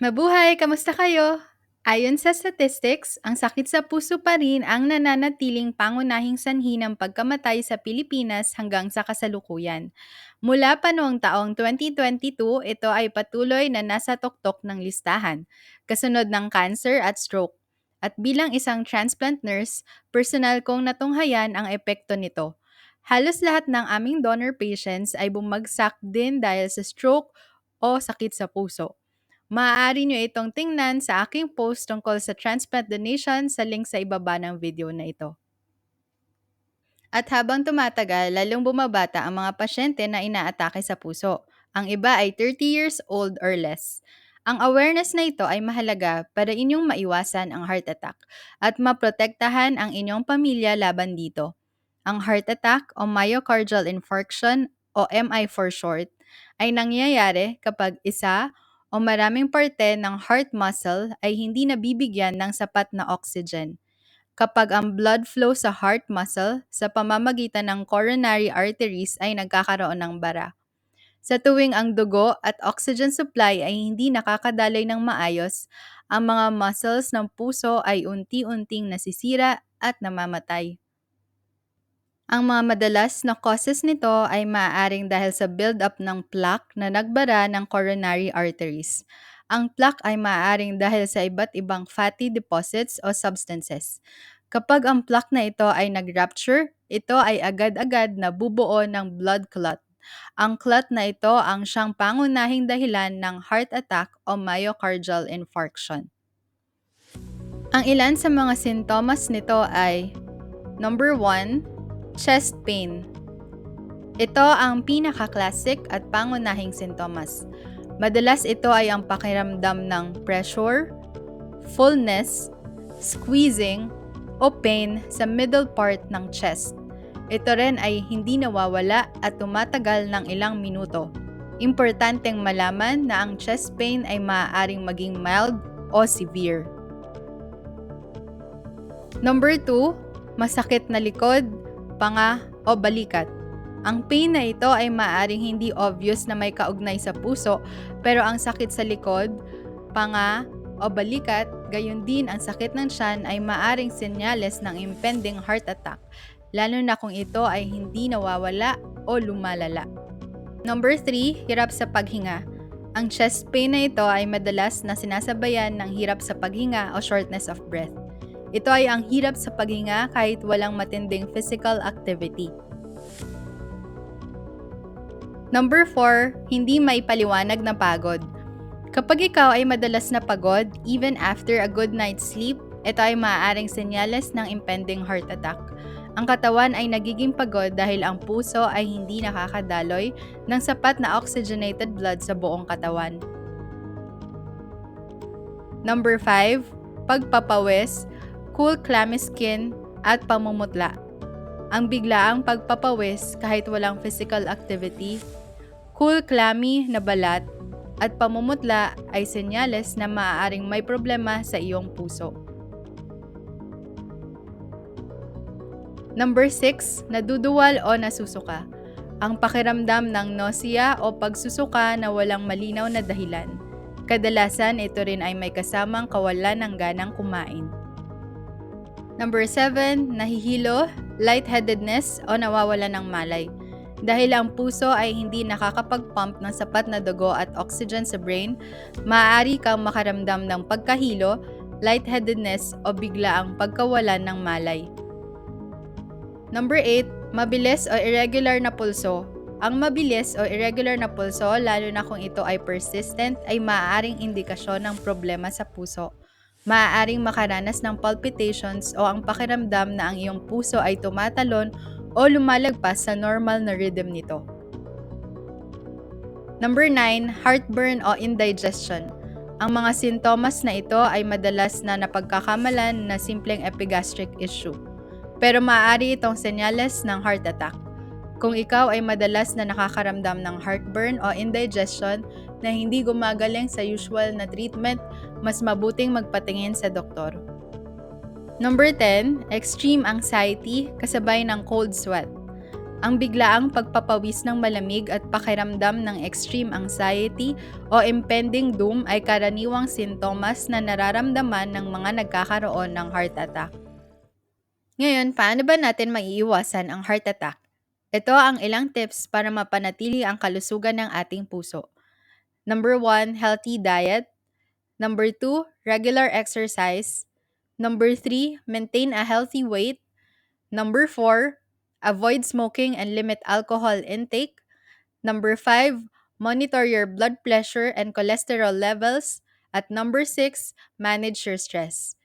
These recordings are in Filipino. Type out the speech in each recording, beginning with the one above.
Mabuhay! Kamusta kayo? Ayon sa statistics, ang sakit sa puso pa rin ang nananatiling pangunahing sanhi ng pagkamatay sa Pilipinas hanggang sa kasalukuyan. Mula pa noong taong 2022, ito ay patuloy na nasa tuktok ng listahan, kasunod ng cancer at stroke. At bilang isang transplant nurse, personal kong natunghayan ang epekto nito. Halos lahat ng aming donor patients ay bumagsak din dahil sa stroke o sakit sa puso. Maaari nyo itong tingnan sa aking post tungkol sa transplant donation sa link sa ibaba ng video na ito. At habang tumatagal, lalong bumabata ang mga pasyente na inaatake sa puso. Ang iba ay 30 years old or less. Ang awareness na ito ay mahalaga para inyong maiwasan ang heart attack at maprotektahan ang inyong pamilya laban dito. Ang heart attack o myocardial infarction o MI for short ay nangyayari kapag isa o maraming parte ng heart muscle ay hindi nabibigyan ng sapat na oxygen. Kapag ang blood flow sa heart muscle sa pamamagitan ng coronary arteries ay nagkakaroon ng bara. Sa tuwing ang dugo at oxygen supply ay hindi nakakadaloy ng maayos, ang mga muscles ng puso ay unti-unting nasisira at namamatay. Ang mga madalas na causes nito ay maaaring dahil sa build-up ng plaque na nagbara ng coronary arteries. Ang plaque ay maaaring dahil sa iba't ibang fatty deposits o substances. Kapag ang plaque na ito ay nag-rupture, ito ay agad-agad na bubuo ng blood clot. Ang clot na ito ang siyang pangunahing dahilan ng heart attack o myocardial infarction. Ang ilan sa mga sintomas nito ay Number 1, chest pain. Ito ang pinaka-classic at pangunahing sintomas. Madalas ito ay ang pakiramdam ng pressure, fullness, squeezing, o pain sa middle part ng chest. Ito rin ay hindi nawawala at tumatagal ng ilang minuto. Importanteng malaman na ang chest pain ay maaaring maging mild o severe. Number 2, masakit na likod, panga, o balikat. Ang pain na ito ay maaaring hindi obvious na may kaugnay sa puso, pero ang sakit sa likod, panga, o balikat, gayon din ang sakit ng tiyan ay maaring senyales ng impending heart attack, lalo na kung ito ay hindi nawawala o lumalala. Number 3, hirap sa paghinga. Ang chest pain na ito ay madalas na sinasabayan ng hirap sa paghinga o shortness of breath. Ito ay ang hirap sa paghinga kahit walang matinding physical activity. Number 4, hindi may paliwanag na pagod. Kapag ikaw ay madalas na pagod, even after a good night's sleep, ito ay maaaring senyales ng impending heart attack. Ang katawan ay nagiging pagod dahil ang puso ay hindi nakakadaloy ng sapat na oxygenated blood sa buong katawan. Number 5, pagpapawis cool clammy skin, at pamumutla. Ang biglaang pagpapawis kahit walang physical activity, cool clammy na balat, at pamumutla ay senyales na maaaring may problema sa iyong puso. Number 6, naduduwal o nasusuka. Ang pakiramdam ng nausea o pagsusuka na walang malinaw na dahilan. Kadalasan ito rin ay may kasamang kawalan ng ganang kumain. Number 7, nahihilo, lightheadedness o nawawala ng malay. Dahil ang puso ay hindi nakakapag-pump ng sapat na dugo at oxygen sa brain, maaari kang makaramdam ng pagkahilo, lightheadedness o bigla ang pagkawalan ng malay. Number 8, mabilis o irregular na pulso. Ang mabilis o irregular na pulso, lalo na kung ito ay persistent, ay maaaring indikasyon ng problema sa puso maaaring makaranas ng palpitations o ang pakiramdam na ang iyong puso ay tumatalon o lumalagpas sa normal na rhythm nito. Number 9, heartburn o indigestion. Ang mga sintomas na ito ay madalas na napagkakamalan na simpleng epigastric issue. Pero maaari itong senyales ng heart attack. Kung ikaw ay madalas na nakakaramdam ng heartburn o indigestion na hindi gumagaling sa usual na treatment, mas mabuting magpatingin sa doktor. Number 10, extreme anxiety kasabay ng cold sweat. ang biglaang pagpapawis ng malamig at pakiramdam ng extreme anxiety o impending doom ay karaniwang sintomas na nararamdaman ng mga nagkakaroon ng heart attack. Ngayon, paano ba natin maiiwasan ang heart attack? Ito ang ilang tips para mapanatili ang kalusugan ng ating puso. Number 1, healthy diet. Number 2, regular exercise. Number 3, maintain a healthy weight. Number 4, avoid smoking and limit alcohol intake. Number 5, monitor your blood pressure and cholesterol levels. At number 6, manage your stress.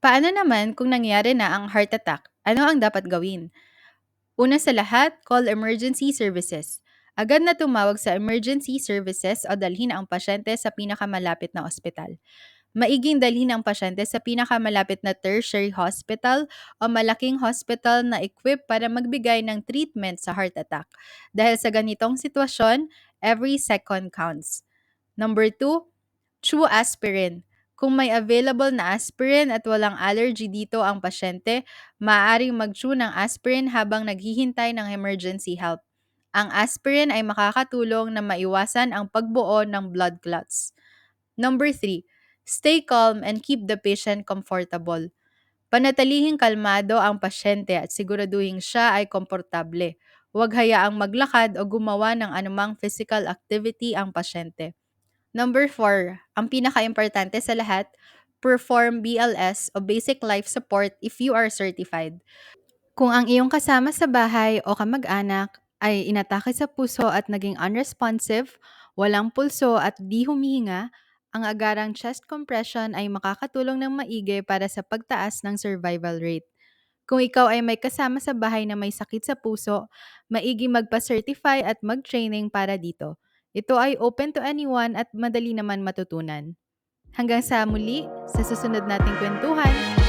Paano naman kung nangyari na ang heart attack? Ano ang dapat gawin? Una sa lahat, call emergency services. Agad na tumawag sa emergency services o dalhin ang pasyente sa pinakamalapit na ospital. Maiging dalhin ang pasyente sa pinakamalapit na tertiary hospital o malaking hospital na equipped para magbigay ng treatment sa heart attack. Dahil sa ganitong sitwasyon, every second counts. Number 2, chew aspirin. Kung may available na aspirin at walang allergy dito ang pasyente, maaaring mag-chew ng aspirin habang naghihintay ng emergency help. Ang aspirin ay makakatulong na maiwasan ang pagbuo ng blood clots. Number 3, stay calm and keep the patient comfortable. Panatilihing kalmado ang pasyente at siguraduhin siya ay komportable. Huwag hayaang maglakad o gumawa ng anumang physical activity ang pasyente. Number 4, ang pinaka-importante sa lahat, perform BLS o Basic Life Support if you are certified. Kung ang iyong kasama sa bahay o kamag-anak ay inatake sa puso at naging unresponsive, walang pulso at di humihinga, ang agarang chest compression ay makakatulong ng maigi para sa pagtaas ng survival rate. Kung ikaw ay may kasama sa bahay na may sakit sa puso, maigi magpa-certify at mag-training para dito. Ito ay open to anyone at madali naman matutunan. Hanggang sa muli, sa susunod nating kwentuhan.